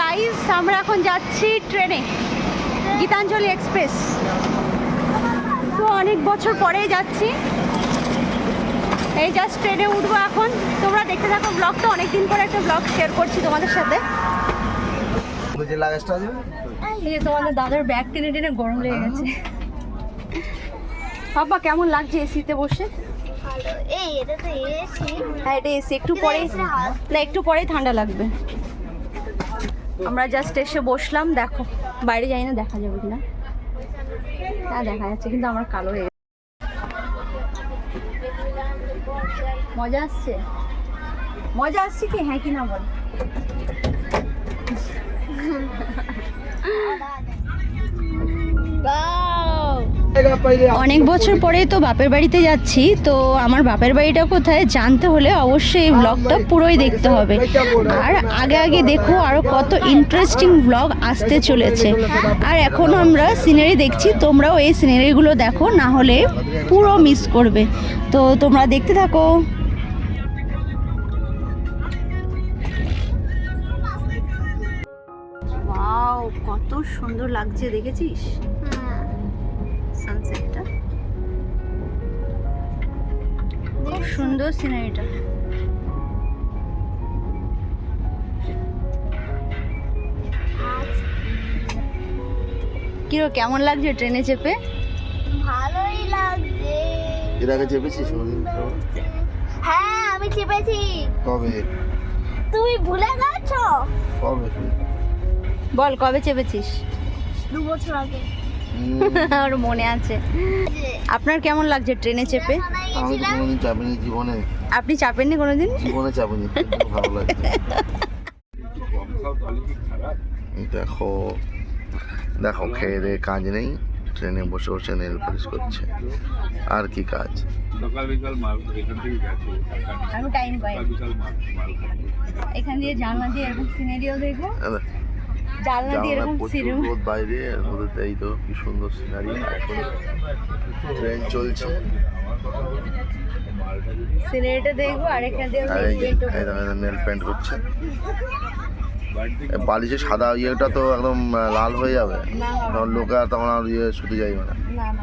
Guys আমরা এখন যাচ্ছি ট্রেনে গীতাঞ্জলি এক্সপ্রেস। তো অনেক বছর পরেই যাচ্ছি। এই জাস্ট ট্রেনে উঠবো এখন। তোমরা দেখতে থাকো ব্লগটা অনেকদিন পরে একটা ব্লগ শেয়ার করছি তোমাদের সাথে। এই যে তোমাদের দাদার ব্যাগ টেনে টেনে গরম লেগে গেছে। বাবা কেমন লাগছে এসিতে বসে? হ্যাঁ এটা একটু পরেই না, একটু পরেই ঠান্ডা লাগবে। আমরা জাস্ট এসে বসলাম, দেখো। বাইরে যাই না, দেখা যাবে কিনা। হ্যাঁ দেখা যাচ্ছে, কিন্তু আমার কালো হয়ে মজা আসছে? মজা আসছে কি? হ্যাঁ কি না বল? অনেক বছর পরে তো বাপের বাড়িতে যাচ্ছি তো আমার বাপের বাড়িটা কোথায় জানতে হলে অবশ্যই এই ব্লগটা পুরোই দেখতে হবে। আর আগে আগে দেখো আরও কত ইন্টারেস্টিং ব্লগ আসতে চলেছে। আর এখন আমরা সিনারি দেখছি তোমরাও এই সিনারিগুলো দেখো না হলে পুরো মিস করবে। তো তোমরা দেখতে থাকো। কত সুন্দর লাগছে দেখেছিস? সানসেটটা খুব সুন্দর সিনারিটা কিরো কেমন লাগছে ট্রেনে চেপে? ভালোই লাগছে। এর আগে চেপেছিস হ্যাঁ আমি চেপেছি। কবে? তুমি ভুলে গেছো? কবে? বল কবে চেপেছিস? দু বছর আগে। হুম, ওর মনে আছে। আপনার কেমন লাগছে ট্রেনে চেপে? আমি তো কোনোদিন চাপিনি জীবনে। আপনি চাপেননি কোনোদিন? জীবনে চাপিনি ভালো লাগছে। দেখো দেখো খেয়ে দিয়ে কাজ নেই ট্রেনে বসে বসে নেল পলিশ করছে। আর কি কাজ? সকাল বিকাল মাল এখান থেকে গেছে আমি টাইম পাই সকাল বিকাল মাল মাল এখান দিয়ে জানলা দিয়ে এরকম সিনারিও দেখব। আরে, জানলা দিয়ে এরকম সিনেমা রোদ বাইরে আর রোদেতে এই তো কি সুন্দর সিনারি এখন ট্রেন চলছে। সিনারিটা দেখব আর এখান দিয়ে নেল পেন্ট করছে এ বালিশের সাদা ইয়েটা তো একদম লাল হয়ে যাবে। তখন লোকে আর তখন আর ইয়ে শুতে যাইবে না। না না।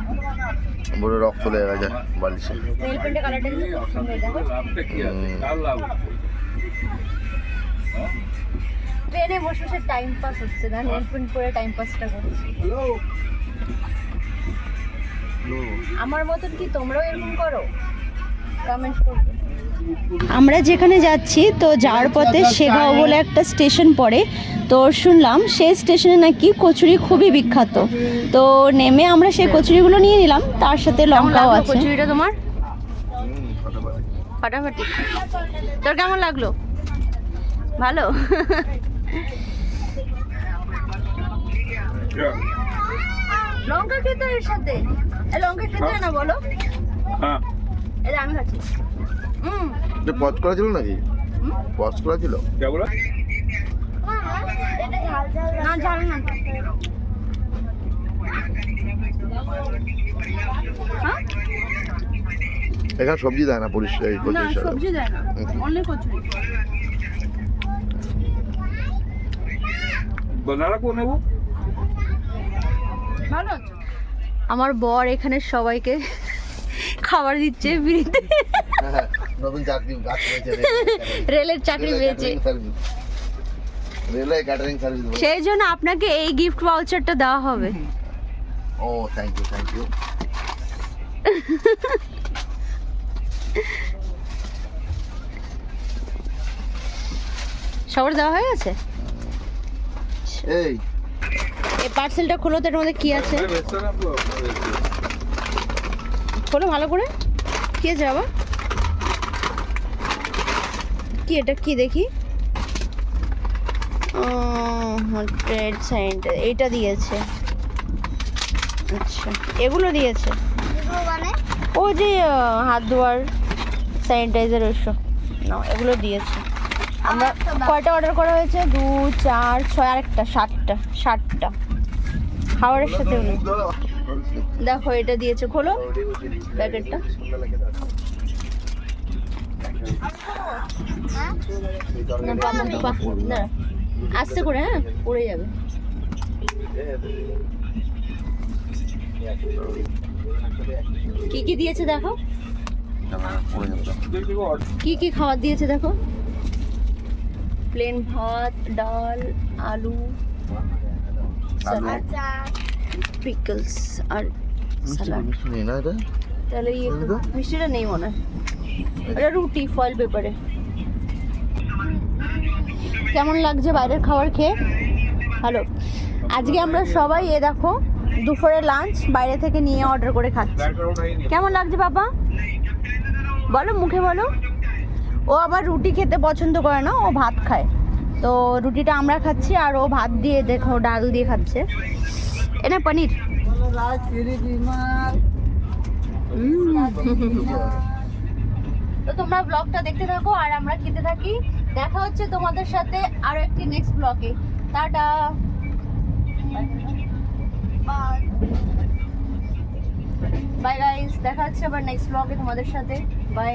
বলে রক্ত লেগে গেছে বালিশে। নেল ট্রেনে বসে বসে টাইম পাস হচ্ছে না? পেন্ট করে টাইম পাসটা করছি। আমার মতন কি তোমরাও এরকম করো? কমেন্ট করবে। আমরা যেখানে যাচ্ছি তো যাওয়ার পথে শেগাঁও বলে একটা স্টেশন পড়ে। তো শুনলাম সেই স্টেশনে নাকি কচুরি খুবই বিখ্যাত। তো নেমে আমরা সেই কচুরিগুলো নিয়ে নিলাম তার সাথে লঙ্কাও আছে। কচুরিটা তোমার? ফাটাফাটি। তোর কেমন লাগল? ভালো? লঙ্কা খেতে এর সাথে? এ, লঙ্কা খেতে না বলো? হ্যাঁ। এই আমি খাচ্ছি। হুম পজ করা ছিল নাকি? পজ করা ছিল? কে বলো? না ঝাল না। হ্যাঁ? এখানে সবজি দেয় না পরিষ্কার। সবজি দেয় না। অনলি কচুরি। বানারা কো নেব। ভালো আমার বর এখানে সবাইকে খাবার দিচ্ছে বিড়িতে। নতুন চাকরি রেলের চাকরি পেয়েছে। ক্যাটারিং সার্ভিস সেই জন্য আপনাকে এই গিফট ভাউচারটা দেওয়া হবে। ও থ্যাংক ইউ থ্যাংক ইউ সবার দেওয়া হয়ে গেছে? এই। এই পার্সেলটা খোলো তো এর মধ্যে কি আছে? খোলো ভালো করে। কি আছে বাবা? কি এটা? কি দেখি? ট্রেড সেন্টার এইটা দিয়েছে। আচ্ছা এগুলো দিয়েছে? মানে? ও যে হাত ধোয়ার স্যানিটাইজার ওইসব না এগুলো দিয়েছে। আমরা কয়টা অর্ডার করা হয়েছে? দু, চার, ছয়, আরেকটা, সাতটা ষাটটা খাবারের সাথে। দেখো, এটা দিয়েছে, খোলো প্যাকেটটা। আস্তে করে হ্যাঁ পড়ে যাবে। কি কি দিয়েছে, দেখো? কি কি খাবার দিয়েছে, দেখো? প্লেন ভাত ডাল আলু আচ্ছা। পিকলস আর স্যালাড তাহলে ইয়ে? মিষ্টিটা নেই মনে হয়। এটা? রুটি ফয়েল পেপারে। কেমন লাগছে বাইরের খাবার খেয়ে? ভালো। আজকে আমরা সবাই এ দেখো দুপুরে লাঞ্চ বাইরে থেকে নিয়ে অর্ডার করে খাচ্ছি। কেমন লাগছে বাবা বলো মুখে বলো। ও আবার রুটি খেতে পছন্দ করে না, ও ভাত খায়। তো রুটিটা আমরা খাচ্ছি আর ও ভাত দিয়ে দেখো ডাল দিয়ে খাচ্ছে। এনে পনির। তো তোমরা ব্লগটা দেখতে থাকো আর আমরা খেতে থাকি। দেখা হচ্ছে তোমাদের সাথে আরও একটি নেক্সট ব্লগে টাটা। বাই গাইস দেখা হচ্ছে আবার নেক্সট ব্লগে তোমাদের সাথে। বাই